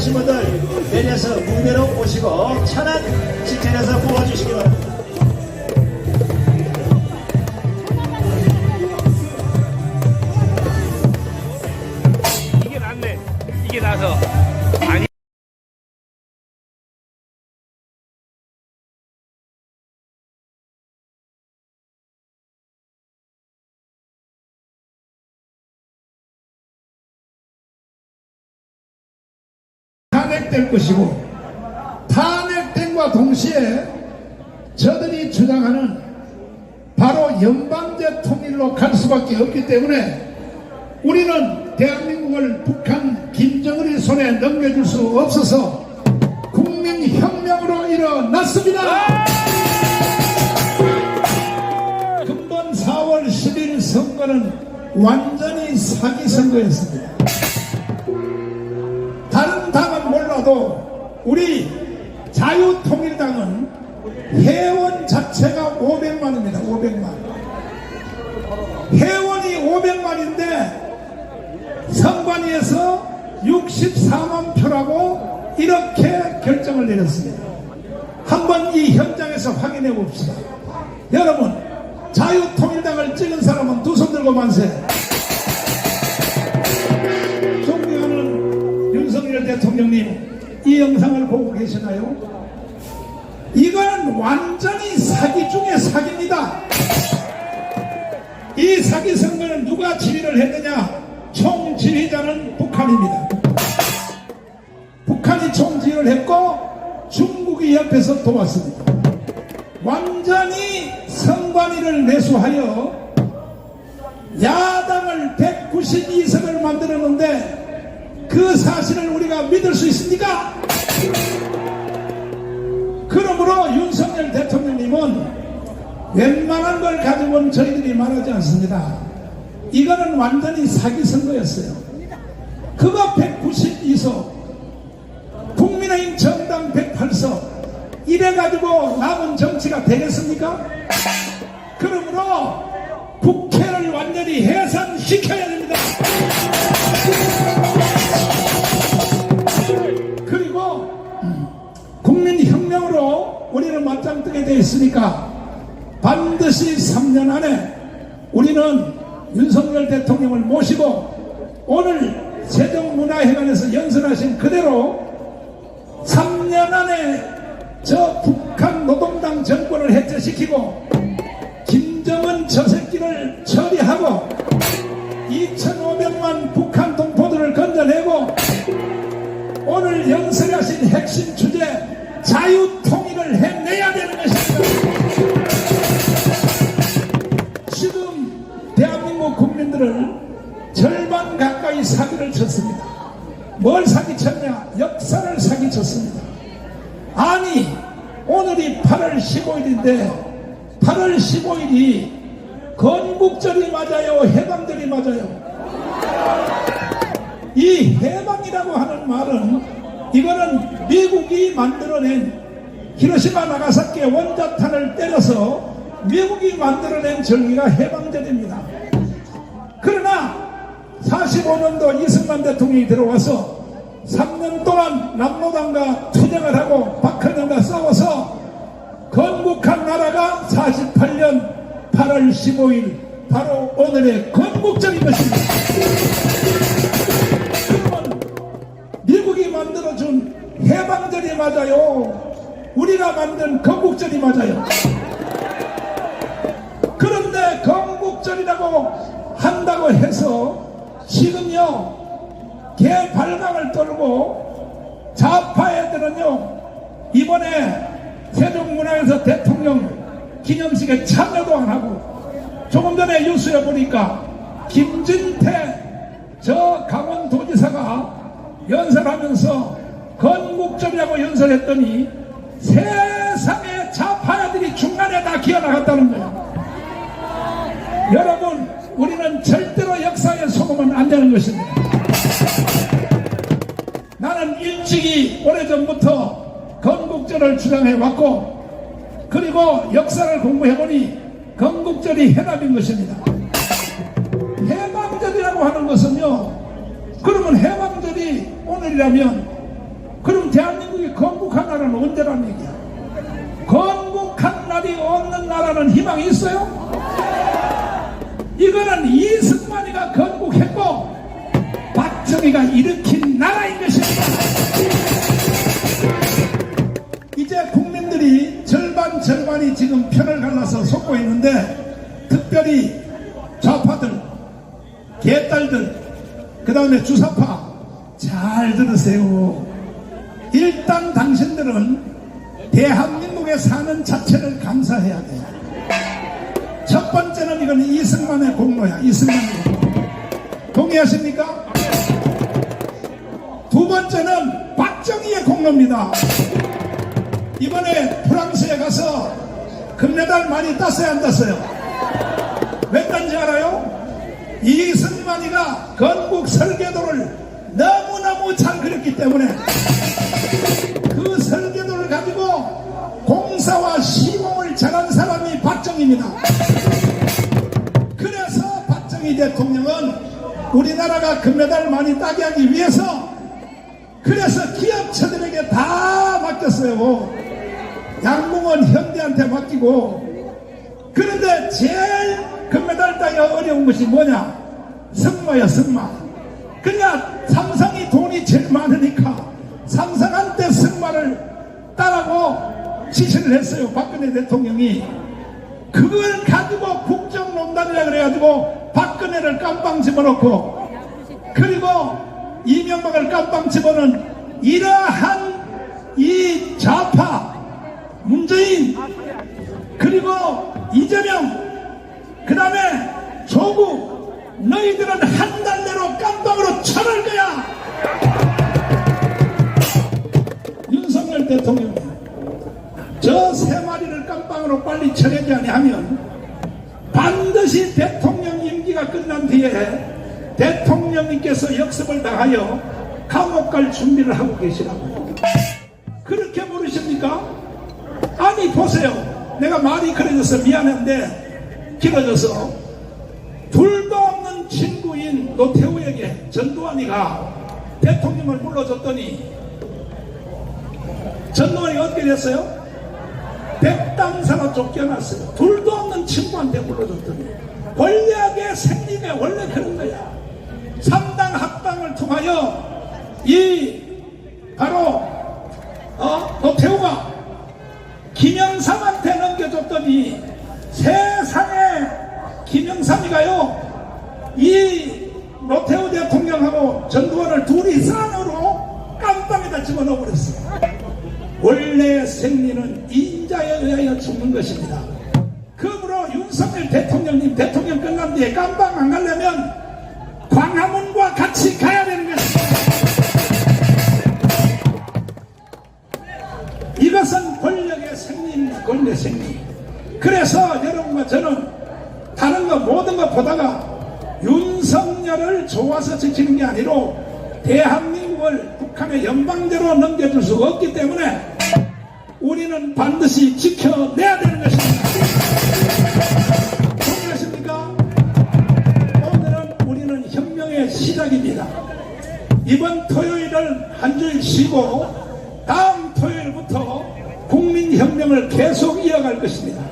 유로차 탑승하신 분들 내려서 무대로 오시고 천안 직전에서 뽑아주시기 바랍니다. 탄핵될 것이고 탄핵된과 동시에 저들이 주장하는 바로 연방제 통일로 갈 수밖에 없기 때문에 우리는 대한민국을 북한 김정은의 손에 넘겨줄 수 없어서 국민혁명으로 일어났습니다. 금번 4월 10일 선거는 완전히 사기 선거였습니다. 몰라도 우리 자유통일당은 회원 자체가 500만입니다. 500만. 회원이 500만인데 선관위에서 64만 표라고 이렇게 결정을 내렸습니다. 한번 이 현장에서 확인해 봅시다. 여러분, 자유통일당을 찍은 사람은 두 손 들고 만세. 존경하는 윤석열 대통령님, 이 영상을 보고 계시나요? 이건 완전히 사기 중에 사기입니다. 이 사기 선거는 누가 지휘를 했느냐? 총 지휘자는 북한입니다. 북한이 총 지휘를 했고 중국이 옆에서 도왔습니다. 완전히 선관위를 매수하여 야당을 192석을 만들었는데 그 사실을 우리가 믿을 수 있습니까? 그러므로 윤석열 대통령님은 웬만한 걸 가지고는 저희들이 말하지 않습니다. 이거는 완전히 사기 선거였어요. 그거 192석, 국민의힘 정당 108석, 이래가지고 남은 정치가 되겠습니까? 그러므로 국회를 완전히 해산시켜야 됩니다. 국민혁명으로 우리는 맞짱 뜨게 되어 있으니까 반드시 3년 안에 우리는 윤석열 대통령을 모시고 오늘 세종문화회관에서 연설하신 그대로 3년 안에 저 북한 노동당 정권을 해체시키고 김정은 저 새끼를 처리하고 2,500만 북한 동포들을 건져내고 오늘 연설하신 핵심 주제 자유 통일을 해내야 되는 것입니다. 지금 대한민국 국민들을 절반 가까이 사기를 쳤습니다. 뭘 사기쳤냐? 역사를 사기쳤습니다. 아니 오늘이 8월 15일인데 8월 15일이 건국절이 맞아요? 해방절이 맞아요? 이 해방이라고 하는 말은 이거는 미국이 만들어낸 히로시마 나가사키 원자탄을 때려서 미국이 만들어낸 절기가 해방절입니다. 그러나 45년도 이승만 대통령이 들어와서 3년 동안 남로당과 투쟁을 하고 박헌영과 싸워서 건국한 나라가 48년 8월 15일 바로 오늘의 건국절인 것입니다. 해방절이 맞아요. 우리가 만든 건국절이 맞아요. 그런데 건국절이라고 한다고 해서 지금요 개발강을 떨고 좌파 애들은요 이번에 세종문화에서 대통령 기념식에 참여도 안 하고 조금 전에 뉴스에 보니까 김진태 저 강원도지사가 연설하면서 건국절이라고 연설했더니 세상에 좌파애들이 중간에 다 기어나갔다는 거예요. 여러분, 우리는 절대로 역사에 속으면 안 되는 것입니다. 나는 일찍이 오래전부터 건국절을 주장해 왔고, 그리고 역사를 공부해 보니 건국절이 해답인 것입니다. 해방절이라고 하는 것은요, 그러면 해방절이 오늘 오늘이라면 그럼 대한민국이 건국한 나라는 언제란 얘기야? 건국한 날이 없는 나라는 희망이 있어요? 이거는 이승만이가 건국했고 박정희가 일으킨 나라인 것입니다. 이제 국민들이 절반 절반이 지금 편을 갈라서 솟고 있는데 특별히 좌파들, 개딸들, 그 다음에 주사파 잘 들으세요. 일단 당신들은 대한민국에 사는 자체를 감사해야 돼요. 첫 번째는 이건 이승만의 공로야. 이승만의 공로. 동의하십니까? 두 번째는 박정희의 공로입니다. 이번에 프랑스에 가서 금메달 많이 땄어요, 안 땄어요? 왜 딴지 알아요? 이승만이가 건국 설계도를 너무너무 잘 그렸기 때문에 박정희입니다. 그래서 박정희 대통령은 우리나라가 금메달 많이 따게 하기 위해서 그래서 기업체들에게 다 맡겼어요. 양궁은 현대한테 맡기고 그런데 제일 금메달 따기가 어려운 것이 뭐냐? 승마야 승마. 그러니까 삼성이 돈이 제일 많으니까 삼성한테 승마를 따라고 지시를 했어요. 박근혜 대통령이. 그걸 가지고 국정농단이라 그래가지고 박근혜를 깜빵 집어넣고 그리고 이명박을 깜빵 집어넣은 이러한 이 좌파 문재인 그리고 이재명 그 다음에 조국 너희들은 한달 반드시 대통령 임기가 끝난 뒤에 대통령님께서 역습을 당하여 감옥 갈 준비를 하고 계시라고 그렇게 모르십니까? 아니 보세요 내가 말이 그래져서 미안한데 길어져서 둘도 없는 친구인 노태우에게 전두환이가 대통령을 불러줬더니 전두환이가 어떻게 됐어요? 백당사가 쫓겨났어요. 둘도 친구한테 불러줬더니 권력의 생리가 원래 그런 거야. 삼당 합당을 통하여 이 바로 어? 노태우가 김영삼한테 넘겨줬더니 세상에 김영삼이가요 이 노태우 대통령하고 전두환을 둘이 쌍으로 깜빵에다 집어넣어 버렸어요. 원래 생리는 인자에 의하여 죽는 것입니다. 대통령님 대통령 끝난 뒤에 깜빵 안 가려면 광화문과 같이 가야 되는 것입니다. 이것은 권력의 생리입니다. 권력의 생리. 그래서 여러분과 저는 다른 거 모든 거 보다가 윤석열을 좋아서 지키는 게 아니로 대한민국을 북한의 연방대로 넘겨줄 수가 없기 때문에 우리는 반드시 지켜내야 되는 것입니다. 이번 토요일을 한 주일 쉬고 다음 토요일부터 국민혁명을 계속 이어갈 것입니다.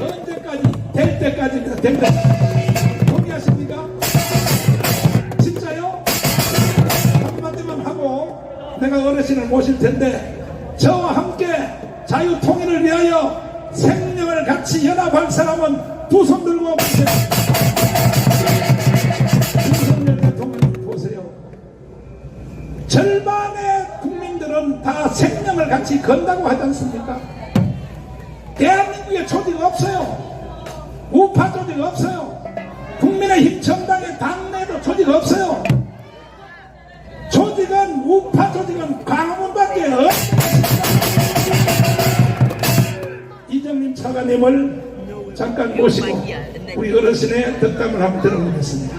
언제까지? 될 때까지입니다. 될 때까지. 동의하십니까? 진짜요? 한마디만 하고 내가 어르신을 모실 텐데 저와 함께 자유통일을 위하여 생명을 같이 연합할 사람은 두 손 들고 보세요. 같이 건다고 하지 않습니까? 대한민국에 조직 없어요. 우파 조직 없어요. 국민의힘 정당의 당내도 조직 없어요. 조직은 우파 조직은 광화문밖에 없습니다. 이정림 차관님을 잠깐 모시고 우리 어르신의 덕담을 한번 들어보겠습니다.